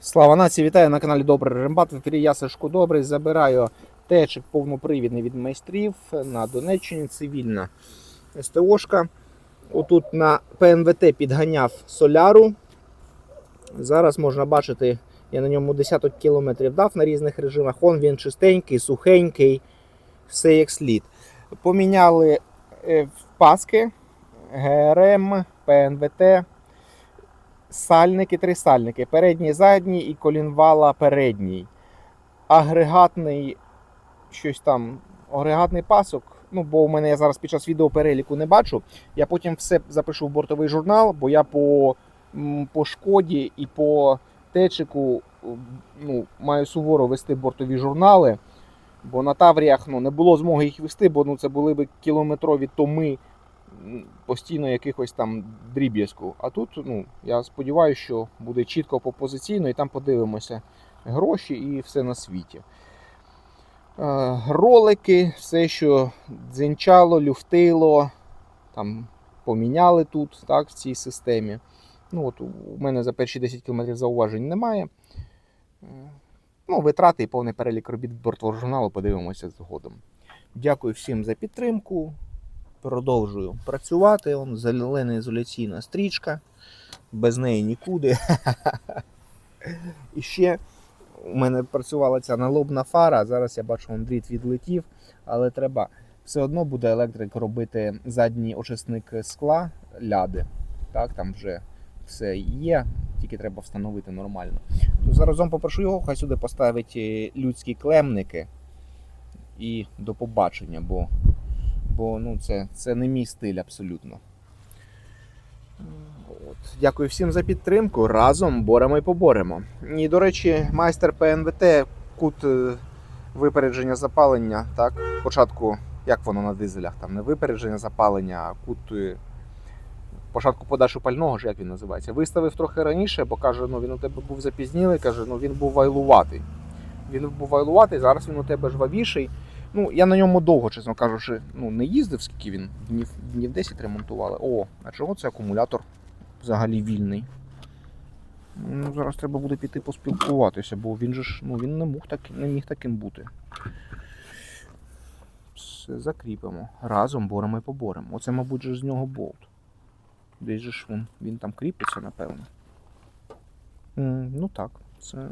Слава нації, вітаю на каналі Добрий Рембат. В ефірі я Сашко Добрий. Забираю течик повнопривідний від майстрів на Донеччині. Цивільна СТОшка. Отут на ПНВТ підганяв соляру. Зараз можна бачити, я на ньому десяток кілометрів дав на різних режимах. Он він чистенький, сухенький, все як слід. Поміняли е, паски, ГРМ, ПНВТ сальники, три сальники. Передній, задній і колінвала передній. Агрегатний щось там, агрегатний пасок. Ну, бо у мене я зараз під час відео переліку не бачу. Я потім все запишу в бортовий журнал, бо я по, по шкоді і по течику ну, маю суворо вести бортові журнали. Бо на Тавріях ну, не було змоги їх вести, бо ну, це були б кілометрові томи постійно якихось там дріб'язку. А тут, ну, я сподіваюся, що буде чітко по позиційно, і там подивимося гроші і все на світі. Е, Ролики, все, що дзенчало, люфтило, там поміняли тут, так, в цій системі. Ну, от у мене за перші 10 км зауважень немає. Е, Ну, витрати і повний перелік робіт бортового журналу подивимося згодом. Дякую всім за підтримку. Продовжую працювати. Он зелена ізоляційна стрічка. Без неї нікуди. І ще у мене працювала ця налобна фара. Зараз я бачу, он дріт відлетів, але треба. Все одно буде електрик робити задній очисник скла ляди. Так, там вже все є, тільки треба встановити нормально. То заразом попрошу його, хай сюди поставить е, людські клемники. І до побачення, бо бо ну, це, це не мій стиль абсолютно. От. Дякую всім за підтримку. Разом боремо і поборемо. І, до речі, майстер ПНВТ, кут е, випередження запалення, так, початку, як воно на дизелях, там не випередження запалення, а кут е, початку подачу пального, ж як він називається. Виставив трохи раніше, бо каже, ну він у тебе був запізнілий, каже, ну він був вайлуватий. Він був вайлуватий, зараз він у тебе жвавіший. Ну, я на ньому довго, чесно кажучи, ну, не їздив, скільки він днів, днів 10 ремонтували. О, а чого це акумулятор взагалі вільний? Ну, зараз треба буде піти поспілкуватися, бо він же ж ну, він не, мог так, не міг таким бути. Все закріпимо. Разом боремо і поборемо. Оце, мабуть, же з нього болт. Десь же ж він, він там кріпиться, напевно. Ну так, це